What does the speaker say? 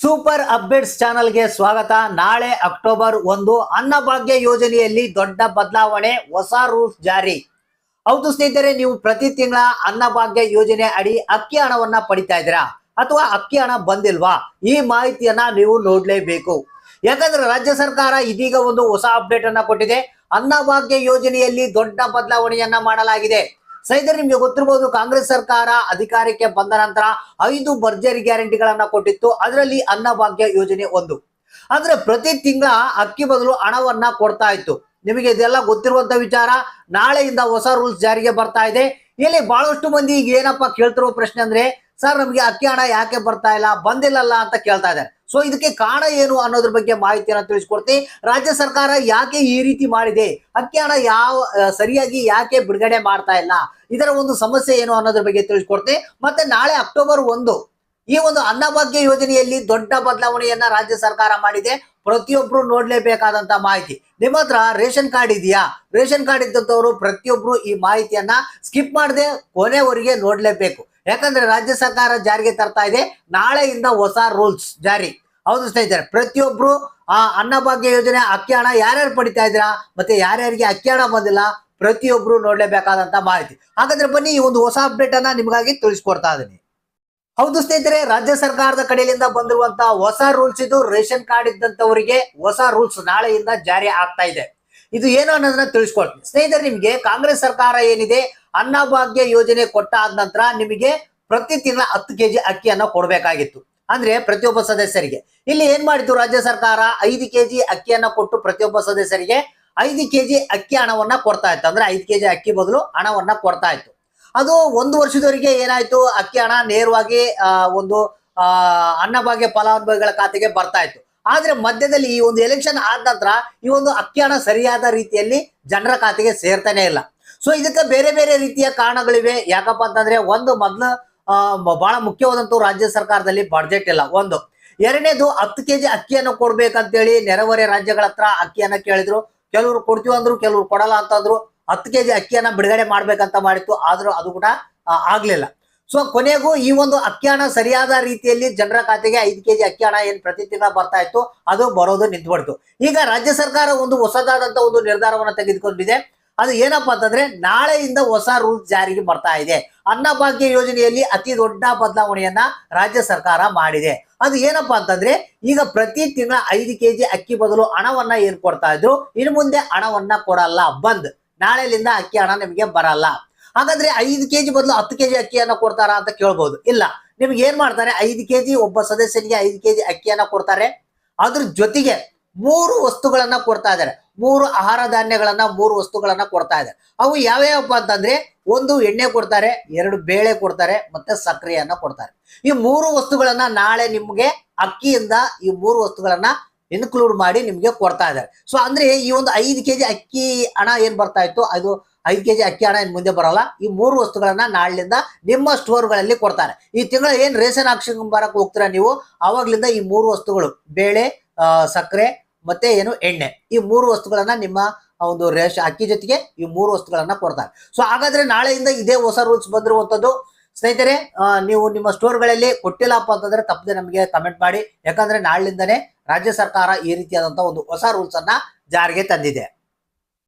Super updates ಚಾನಲ್ಗೆ ಸ್ವಾಗತ. ನಾಳೆ ಅಕ್ಟೋಬರ್ ಒಂದು, ಅನ್ನಭಾಗ್ಯ ಯೋಜನೆಯಲ್ಲಿ ದೊಡ್ಡ ಬದಲಾವಣೆ, ಹೊಸ ರೂಲ್ಸ್ ಜಾರಿ. ಹೌದು ಸ್ನೇಹಿತರೆ, ನೀವು ಪ್ರತಿ ತಿಂಗಳ ಅನ್ನಭಾಗ್ಯ ಯೋಜನೆ ಅಡಿ ಅಕ್ಕಿ ಹಣವನ್ನ ಪಡಿತಾ ಇದ್ದೀರಾ? ಅಥವಾ ಅಕ್ಕಿ ಹಣ ಬಂದಿಲ್ವಾ? ಈ ಮಾಹಿತಿಯನ್ನ ನೀವು ನೋಡ್ಲೇಬೇಕು. ಯಾಕಂದ್ರೆ ರಾಜ್ಯ ಸರ್ಕಾರ ಇದೀಗ ಒಂದು ಹೊಸ ಅಪ್ಡೇಟ್ ಅನ್ನ ಕೊಟ್ಟಿದೆ. ಅನ್ನಭಾಗ್ಯ ಯೋಜನೆಯಲ್ಲಿ ದೊಡ್ಡ ಬದಲಾವಣೆಯನ್ನ ಮಾಡಲಾಗಿದೆ. ಸೈದರ್ ನಿಮ್ಗೆ ಗೊತ್ತಿರಬಹುದು ಕಾಂಗ್ರೆಸ್ ಸರ್ಕಾರ ಅಧಿಕಾರಕ್ಕೆ ಬಂದ ನಂತರ ಐದು ಭರ್ಜರಿ ಗ್ಯಾರಂಟಿಗಳನ್ನ ಕೊಟ್ಟಿತ್ತು. ಅದರಲ್ಲಿ ಅನ್ನಭಾಗ್ಯ ಯೋಜನೆ ಒಂದು. ಅಂದ್ರೆ ಪ್ರತಿ ತಿಂಗಳ ಅಕ್ಕಿ ಬದಲು ಹಣವನ್ನ ಕೊಡ್ತಾ ಇತ್ತು. ನಿಮಗೆ ಇದೆಲ್ಲ ಗೊತ್ತಿರುವಂತ ವಿಚಾರ, ನಾಳೆಯಿಂದ ಹೊಸ ರೂಲ್ಸ್ ಜಾರಿಗೆ ಬರ್ತಾ ಇದೆ. ಇಲ್ಲಿ ಬಹಳಷ್ಟು ಮಂದಿ ಈಗ ಏನಪ್ಪಾ ಕೇಳ್ತಿರೋ ಪ್ರಶ್ನೆ ಅಂದ್ರೆ ಸರ್ ನಮಗೆ ಅಕ್ಕಿ ಹಣ ಯಾಕೆ ಬರ್ತಾ ಇಲ್ಲ? ಬಂದಿಲ್ಲಲ್ಲ ಅಂತ ಕೇಳ್ತಾ ಇದ್ದಾರೆ. ಸೊ ಇದಕ್ಕೆ ಕಾರಣ ಏನು ಅನ್ನೋದ್ರ ಬಗ್ಗೆ ಮಾಹಿತಿಯನ್ನ ತಿಳಿಸ್ಕೊಡ್ತೀನಿ ರಾಜ್ಯ ಸರ್ಕಾರ ಯಾಕೆ ಈ ರೀತಿ ಮಾಡಿದೆ? ಅಕ್ಕಿ ಹಣ ಯಾವ ಸರಿಯಾಗಿ ಯಾಕೆ ಬಿಡುಗಡೆ ಮಾಡ್ತಾ ಇಲ್ಲ? ಇದರ ಒಂದು ಸಮಸ್ಯೆ ಏನು ಅನ್ನೋದ್ರ ಬಗ್ಗೆ ತಿಳಿಸ್ಕೊಡ್ತೀನಿ ಮತ್ತೆ ನಾಳೆ ಅಕ್ಟೋಬರ್ ಒಂದು, ಈ ಒಂದು ಅನ್ನಭಾಗ್ಯ ಯೋಜನೆಯಲ್ಲಿ ದೊಡ್ಡ ಬದಲಾವಣೆಯನ್ನ ರಾಜ್ಯ ಸರ್ಕಾರ ಮಾಡಿದೆ. ಪ್ರತಿಯೊಬ್ರು ನೋಡ್ಲೇಬೇಕಾದಂತ ಮಾಹಿತಿ. ನಿಮ್ಮ ಹತ್ರ ರೇಷನ್ ಕಾರ್ಡ್ ಇದೆಯಾ? ರೇಷನ್ ಕಾರ್ಡ್ ಇದ್ದಂಥವ್ರು ಪ್ರತಿಯೊಬ್ರು ಈ ಮಾಹಿತಿಯನ್ನ ಸ್ಕಿಪ್ ಮಾಡದೆ ಕೊನೆವರೆಗೆ ನೋಡ್ಲೇಬೇಕು. ಯಾಕಂದ್ರೆ ರಾಜ್ಯ ಸರ್ಕಾರ ಜಾರಿಗೆ ತರ್ತಾ ಇದೆ. ನಾಳೆಯಿಂದ ಹೊಸ ರೂಲ್ಸ್ ಜಾರಿ. ಹೌದು ಸ್ನೇಹಿತರೆ, ಪ್ರತಿಯೊಬ್ರು ಆ ಅನ್ನಭಾಗ್ಯ ಯೋಜನೆ ಅಕ್ಕಿ ಹಣ ಯಾರ್ಯಾರು ಪಡಿತಾ ಇದ್ದೀರಾ ಮತ್ತೆ ಯಾರ್ಯಾರಿಗೆ ಅಕ್ಕಿ ಹಣ ಬಂದಿಲ್ಲ ಪ್ರತಿಯೊಬ್ರು ನೋಡ್ಲೇಬೇಕಾದಂತ ಮಾಹಿತಿ. ಹಾಗಾದ್ರೆ ಬನ್ನಿ ಈ ಒಂದು ಹೊಸ ಅಪ್ಡೇಟ್ ಅನ್ನ ನಿಮಗಾಗಿ ತಿಳಿಸ್ಕೊಡ್ತಾ ಇದ್ದೀನಿ. ಹೌದು ಸ್ನೇಹಿತರೆ, ರಾಜ್ಯ ಸರ್ಕಾರದ ಕಡೆಯಿಂದ ಬಂದಿರುವಂತ ಹೊಸ ರೂಲ್ಸ್ ಇದು. ರೇಷನ್ ಕಾರ್ಡ್ ಇದ್ದಂತವರಿಗೆ ಹೊಸ ರೂಲ್ಸ್ ನಾಳೆಯಿಂದ ಜಾರಿ ಆಗ್ತಾ ಇದೆ. ಇದು ಏನು ಅನ್ನೋದನ್ನ ತಿಳಿಸ್ಕೊಳ್ತೀನಿ. ಸ್ನೇಹಿತರೆ, ನಿಮಗೆ ಕಾಂಗ್ರೆಸ್ ಸರ್ಕಾರ ಏನಿದೆ? ಅನ್ನಭಾಗ್ಯ ಯೋಜನೆ ಕೊಟ್ಟ ಆದ ನಂತರ ನಿಮಗೆ ಪ್ರತಿ ತಿಂಗಳ ಹತ್ತು ಕೆಜಿ ಅಕ್ಕಿಯನ್ನ ಕೊಡಬೇಕಾಗಿತ್ತು. ಅಂದ್ರೆ ಪ್ರತಿಯೊಬ್ಬ ಸದಸ್ಯರಿಗೆ. ಇಲ್ಲಿ ಏನ್ ಮಾಡಿತು ರಾಜ್ಯ ಸರ್ಕಾರ? ಐದು ಕೆಜಿ ಅಕ್ಕಿಯನ್ನ ಕೊಟ್ಟು ಪ್ರತಿಯೊಬ್ಬ ಸದಸ್ಯರಿಗೆ ಐದು ಕೆಜಿ ಅಕ್ಕಿ ಹಣವನ್ನ ಕೊಡ್ತಾ ಇತ್ತು. ಅಂದ್ರೆ ಐದು ಕೆಜಿ ಅಕ್ಕಿ ಬದಲು ಹಣವನ್ನ ಕೊಡ್ತಾ ಇತ್ತು. ಅದು ಒಂದು ವರ್ಷದವರೆಗೆ ಏನಾಯ್ತು? ಅಕ್ಕಿ ಹಣ ನೇರವಾಗಿ ಒಂದು ಅನ್ನಭಾಗ್ಯ ಫಲಾನುಭವಿಗಳ ಖಾತೆಗೆ ಬರ್ತಾ ಇತ್ತು. ಆದ್ರೆ ಮಧ್ಯದಲ್ಲಿ ಈ ಒಂದು ಎಲೆಕ್ಷನ್ ಆದ ನಂತರ ಈ ಒಂದು ಅಕ್ಕಿ ಹಣ ಸರಿಯಾದ ರೀತಿಯಲ್ಲಿ ಜನರ ಖಾತೆಗೆ ಸೇರ್ತಾನೆ ಇಲ್ಲ. ಸೊ ಇದಕ್ಕೆ ಬೇರೆ ಬೇರೆ ರೀತಿಯ ಕಾರಣಗಳಿವೆ. ಯಾಕಪ್ಪ ಅಂತಂದ್ರೆ ಒಂದು ಮೊದಲ ಬಹಳ ಮುಖ್ಯವಾದಂತ ರಾಜ್ಯ ಸರ್ಕಾರದಲ್ಲಿ ಬಡ್ಜೆಟ್ ಇಲ್ಲ. ಒಂದು, ಎರಡನೇದು ಹತ್ತು ಕೆಜಿ ಅಕ್ಕಿಯನ್ನು ಕೊಡ್ಬೇಕಂತೇಳಿ ನೆರೆಹೊರೆ ರಾಜ್ಯಗಳ ಹತ್ರ ಅಕ್ಕಿಯನ್ನ ಕೇಳಿದ್ರು. ಕೆಲವರು ಕೊಡ್ತೀವಿ ಅಂದ್ರು, ಕೆಲವರು ಕೊಡಲ್ಲ ಅಂತಂದ್ರು ಹತ್ತು ಕೆಜಿ ಅಕ್ಕಿಯನ್ನ ಬಿಡುಗಡೆ ಮಾಡ್ಬೇಕಂತ ಮಾಡಿತ್ತು. ಆದ್ರೂ ಅದು ಕೂಡ ಆಗ್ಲಿಲ್ಲ. ಸೊ ಕೊನೆಗೂ ಈ ಒಂದು ಅಕ್ಕಿ ಹಣ ಸರಿಯಾದ ರೀತಿಯಲ್ಲಿ ಜನರ ಖಾತೆಗೆ ಐದು ಕೆಜಿ ಅಕ್ಕಿ ಹಣ ಏನು ಪ್ರತಿ ತಿಂಗಳ ಬರ್ತಾ ಇತ್ತು, ಅದು ಬರೋದು ನಿಂತ್ಬಿಡ್ತು ಈಗ ರಾಜ್ಯ ಸರ್ಕಾರ ಒಂದು ಹೊಸದಾದಂತ ಒಂದು ನಿರ್ಧಾರವನ್ನು ತೆಗೆದುಕೊಂಡಿದೆ. ಅದು ಏನಪ್ಪಾ ಅಂತಂದ್ರೆ, ನಾಳೆಯಿಂದ ಹೊಸ ರೂಲ್ಸ್ ಜಾರಿಗೆ ಬರ್ತಾ ಇದೆ. ಅನ್ನಭಾಗ್ಯ ಯೋಜನೆಯಲ್ಲಿ ಅತಿ ದೊಡ್ಡ ಬದಲಾವಣೆಯನ್ನ ರಾಜ್ಯ ಸರ್ಕಾರ ಮಾಡಿದೆ. ಅದು ಏನಪ್ಪಾ ಅಂತಂದ್ರೆ, ಈಗ ಪ್ರತಿ ತಿಂಗಳ ಐದು ಕೆಜಿ ಅಕ್ಕಿ ಬದಲು ಹಣವನ್ನ ಏನ್ ಕೊಡ್ತಾ ಇದ್ರು, ಇನ್ನು ಮುಂದೆ ಹಣವನ್ನ ಕೊಡಲ್ಲ, ಬಂದ್. ನಾಳೆಲಿಂದ ಅಕ್ಕಿ ಹಣ ನಿಮಗೆ ಬರಲ್ಲ. ಹಾಗಾದ್ರೆ ಐದು ಕೆಜಿ ಬದಲು ಹತ್ತು ಕೆಜಿ ಅಕ್ಕಿಯನ್ನ ಕೊಡ್ತಾರಾ ಅಂತ ಕೇಳ್ಬಹುದು ಇಲ್ಲ, ನಿಮ್ಗೆ ಏನ್ ಮಾಡ್ತಾರೆ, ಐದು ಕೆಜಿ ಒಬ್ಬ ಸದಸ್ಯನಿಗೆ ಐದು ಕೆಜಿ ಅಕ್ಕಿಯನ್ನ ಕೊಡ್ತಾರೆ. ಅದ್ರ ಜೊತೆಗೆ ಮೂರು ವಸ್ತುಗಳನ್ನ ಕೊಡ್ತಾ ಇದ್ದಾರೆ. ಮೂರು ಆಹಾರ ಧಾನ್ಯಗಳನ್ನ, ಮೂರು ವಸ್ತುಗಳನ್ನ ಕೊಡ್ತಾ ಇದ್ದಾರೆ. ಅವು ಯಾವ್ಯಾವಪ್ಪ ಅಂತಂದ್ರೆ, ಒಂದು ಎಣ್ಣೆ ಕೊಡ್ತಾರೆ, ಎರಡು ಬೇಳೆ ಕೊಡ್ತಾರೆ, ಮತ್ತೆ ಸಕ್ಕರೆಯನ್ನ ಕೊಡ್ತಾರೆ. ಈ ಮೂರು ವಸ್ತುಗಳನ್ನ ನಾಳೆ ನಿಮ್ಗೆ ಅಕ್ಕಿಯಿಂದ ಈ ಮೂರು ವಸ್ತುಗಳನ್ನ ಇನ್ಕ್ಲೂಡ್ ಮಾಡಿ ನಿಮ್ಗೆ ಕೊಡ್ತಾ ಇದ್ದಾರೆ. ಸೊ ಅಂದ್ರೆ ಈ ಒಂದು ಐದು ಕೆಜಿ ಅಕ್ಕಿ ಹಣ ಏನ್ ಬರ್ತಾ ಇತ್ತು? ಅದು ಐದು ಕೆಜಿ ಅಕ್ಕಿ ಹಣ ಇನ್ನು ಮುಂದೆ ಬರೋಲ್ಲ. ಈ ಮೂರು ವಸ್ತುಗಳನ್ನ ನಾಳಿನಿಂದ ನಿಮ್ಮ ಸ್ಟೋರ್ಗಳಲ್ಲಿ ಕೊಡ್ತಾರೆ. ಈ ತಿಂಗಳ ಏನು ರೇಷನ್ ಹಾಕ್ಸ್ಕೊಂಬರಕ್ ಹೋಗ್ತೀರಾ ನೀವು? ಅವಾಗ್ಲಿಂದ ಈ ಮೂರು ವಸ್ತುಗಳು, ಬೇಳೆ ಸಕ್ಕರೆ ಮತ್ತೆ ಏನು ಎಣ್ಣೆ, ಈ ಮೂರು ವಸ್ತುಗಳನ್ನ ನಿಮ್ಮ ಒಂದು ರೇಷನ್ ಅಕ್ಕಿ ಜೊತೆಗೆ ಈ ಮೂರು ವಸ್ತುಗಳನ್ನ ಕೊಡ್ತಾರೆ. ಸೊ ಹಾಗಾದ್ರೆ ನಾಳೆಯಿಂದ ಇದೇ ಹೊಸ ರೂಲ್ಸ್ ಬಂದಿರುವಂಥದ್ದು ಸ್ನೇಹಿತರೆ ನೀವು ನಿಮ್ಮ ಸ್ಟೋರ್ಗಳಲ್ಲಿ ಕೊಟ್ಟಿಲ್ಲಪ್ಪ ಅಂತಂದ್ರೆ ತಪ್ಪದೆ ನಮಗೆ ಕಮೆಂಟ್ ಮಾಡಿ. ಯಾಕಂದ್ರೆ ನಾಳಿನಿಂದನೇ ರಾಜ್ಯ ಸರ್ಕಾರ ಈ ರೀತಿಯಾದಂತಹ ಒಂದು ಹೊಸ ರೂಲ್ಸ್ ಅನ್ನ ಜಾರಿಗೆ ತಂದಿದೆ.